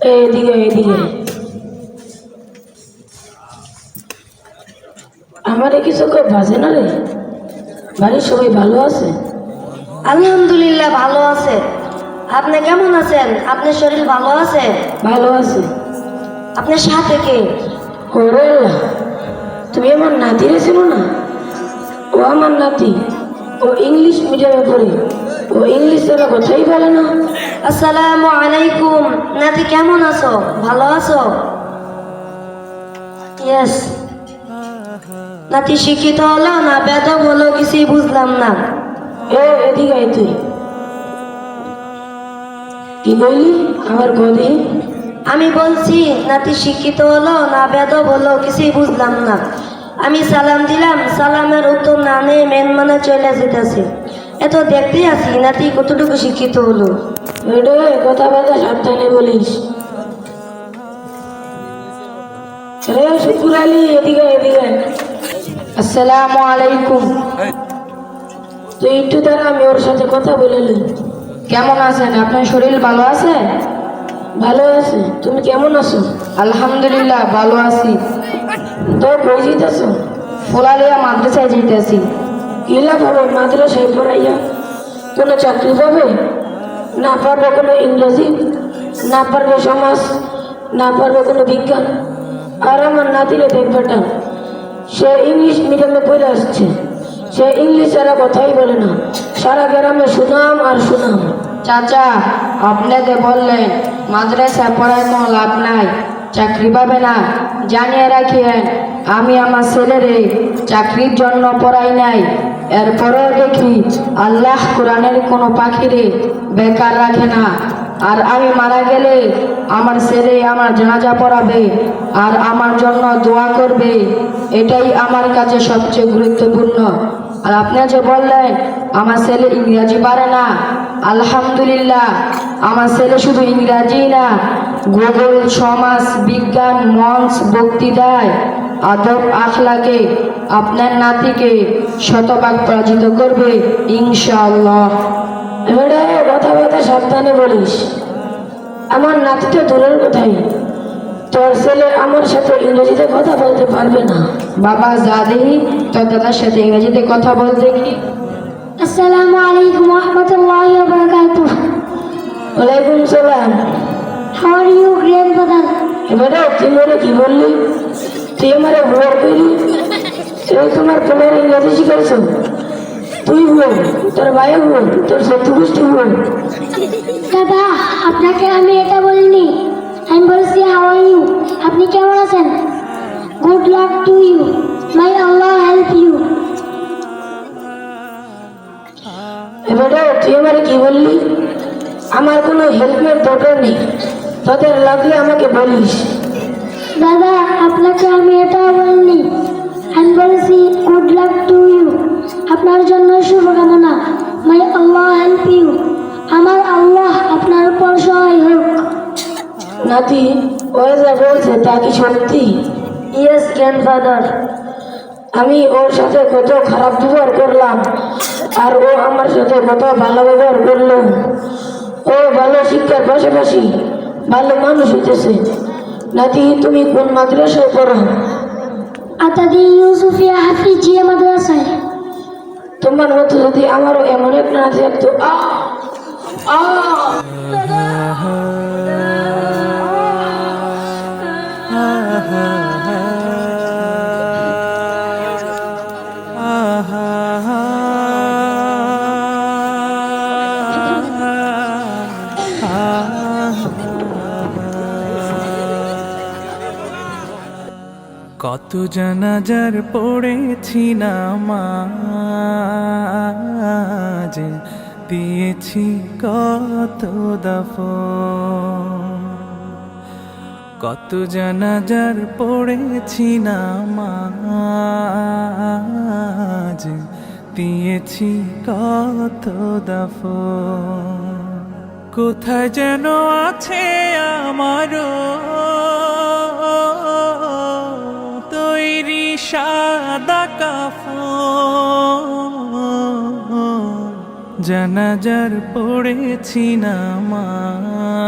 এদিকে এদিকে। আমারে কিছু কেউ বাজে না রে? বাড়ির সবাই ভালো আছে? আলহামদুলিল্লাহ ভালো আছে। আপনি কেমন আছেন? আপনার শরীর ভালো আছে? ভালো আছে। আপনার সাথে কে? ওরে তুমি আমার নাতি রেছিল না? ও আমার নাতি। ও ইংলিশ মিডিয়ামে পড়ে। ও ইংলিশ ছাড়া কথাই বলে না। আসসালামু আলাইকুম। নাতি কেমন আছো? ভালো আছো? ইয়েস নাতি শিক্ষিত হলো না বেদব হলো কিছুই বুঝলাম না। এ এদিকে আয় তুই। কি বললি? আমার গদি আমি বলছি নাতি শিক্ষিত হলো না বেদব হলো কিছুই বুঝলাম না। আমি সালাম দিলাম সালামের উত্তর না নিয়ে মেন মানে চলে যেতেছে। এত দেখতেই আছি নাতি কতটুকু শিক্ষিত হলো? কথা বার্তা সাবধানে বলিস। রে শুকুর আলী এদিকে এদিকে। আসসালামু আলাইকুম। তুই একটু দাঁড়া আমি ওর সাথে কথা বলে নি। কেমন আছেন? আপনার শরীর ভালো আছে? ভালো আছে। তুমি কেমন আছো? আলহামদুলিল্লাহ ভালো আছি। তোর বই জিতেছ ফোলালিয়া মাদ্রাসায় যেতেছি। কিলা পাবে মাদ্রাসায় পড়াইয়া কোনো চাকরি পাবে? না পারবে কোনো ইংরেজি, না পারবে সমাজ, না পারবে কোনো বিজ্ঞান। আর আমার নাতিরে দেখবেটা সে ইংলিশ মিডিয়ামে পড়ে আসছে। সে ইংলিশ ছাড়া কথাই বলে না। সারা গ্রামে সুনাম আর সুনাম। চাচা, আপনাকে বললেন মাদ্রাসায় পড়ায় কোনো লাভ নাই। চাকরি পাবে না, জানিয়ে রাখিয়েন, আমি আমার ছেলেরে চাকরির জন্য পড়াই নাই। এরপরেও দেখি আল্লাহ কোরআনের কোনো পাখিরে বেকার রাখে না। আর আমি মারা গেলে আমার ছেলে আমার জানাজা পড়াবে আর আমার জন্য দোয়া করবে। এটাই আমার কাছে সবচেয়ে গুরুত্বপূর্ণ। আর আপনি যে বললেন, আমার ছেলে ইংরাজি পারে না, আলহামদুলিল্লাহ, আমার ছেলে শুধু ইংরাজি না, গুগল, সমাজ, বিজ্ঞান, মঞ্চ, বক্তৃতায় আদব, আখলাকে আপনার নাতিকে শতভাগ পরাজিত করবে, ইনশাআল্লাহ। এবারে কথা কথা সাবধানে বলিস। আমার নাতি তো দূরের কোথায় তোর ছেলে আমার সাথে ইংরেজিতে কথা বলতে পারবে না। বাবা যা দাদি তোর দাদার সাথে ইংরেজিতে কথা বলতে কি? আসসালামু আলাইকুম রহমতুল্লাহ বারাকাতু ওয়ালাইকুম সালাম। হাউ আর ইউ গ্র্যান্ডফাদার এবারে তুই মেরে কি বললি? তুই আমারে ভুয়ার কইলি? তুই তোমার তোমার ইংরেজি শিখাইছ। তুই ভুয়ার তোর ভাই ভুয়ার তোর শত্রু গোষ্ঠী ভুয়ার দাদা আপনাকে আমি এটা বলিনি। আমি বলছি আপনি কেমন আছেন? Good luck to you my Allah help you এবারে তুই আমার কি বললি? আমার কোনো হেল্পের দরকার নেই। তোদের লাগলে আমাকে বলিস। দাদা আপনাকে আমি এটা বলিনি। আমি বলছি গুড লাক টু ইউ আপনার জন্য শুভকামনা। মাই আল্লাহ হেল্প ইউ আমার আল্লাহ আপনার উপর সহায় হোক নাতি ও যা বলছে তা কি সত্যি? ইয়েস গ্র্যান্ডফাদার আমি ওর সাথে কত খারাপ ব্যবহার করলাম আর ও আমার সাথে কত ভালো ব্যবহার করল। ও ভালো শিক্ষার পাশাপাশি ভালো মানুষ হইতেছে। নাতি তুমি কোন মাদ্রাসায় পড়ো? আতাদি ইউসুফিয়া হাফিজিয়া মাদ্রাসায়। তোমার মতো যদি আমারও এমন এক না থাকতো আ আ কত জানাজার পড়েছি নামাজ দিয়েছি কত দফ কত জানাজার পড়েছি নামাজ দিয়েছি কত দফ কোথায় যেন আছে আমারও তৈরি সাদা কাফন। জানাজার পড়েছি নামাজ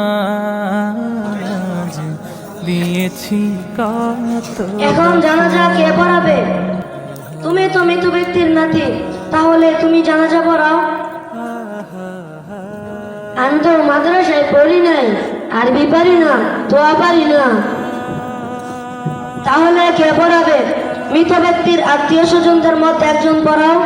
দিয়েছি এখন জানাজা কে পড়াবে? তুমি তো মৃত ব্যক্তির নাতি, তাহলে তুমি জানাজা পড়াও। আমি তো মাদ্রাসায় পড়ি নাই, আরবি পারি না, দোয়া পারি না। তাহলে কে পড়াবে? মৃত ব্যক্তির আত্মীয় স্বজনদের মধ্যে একজন পড়াও।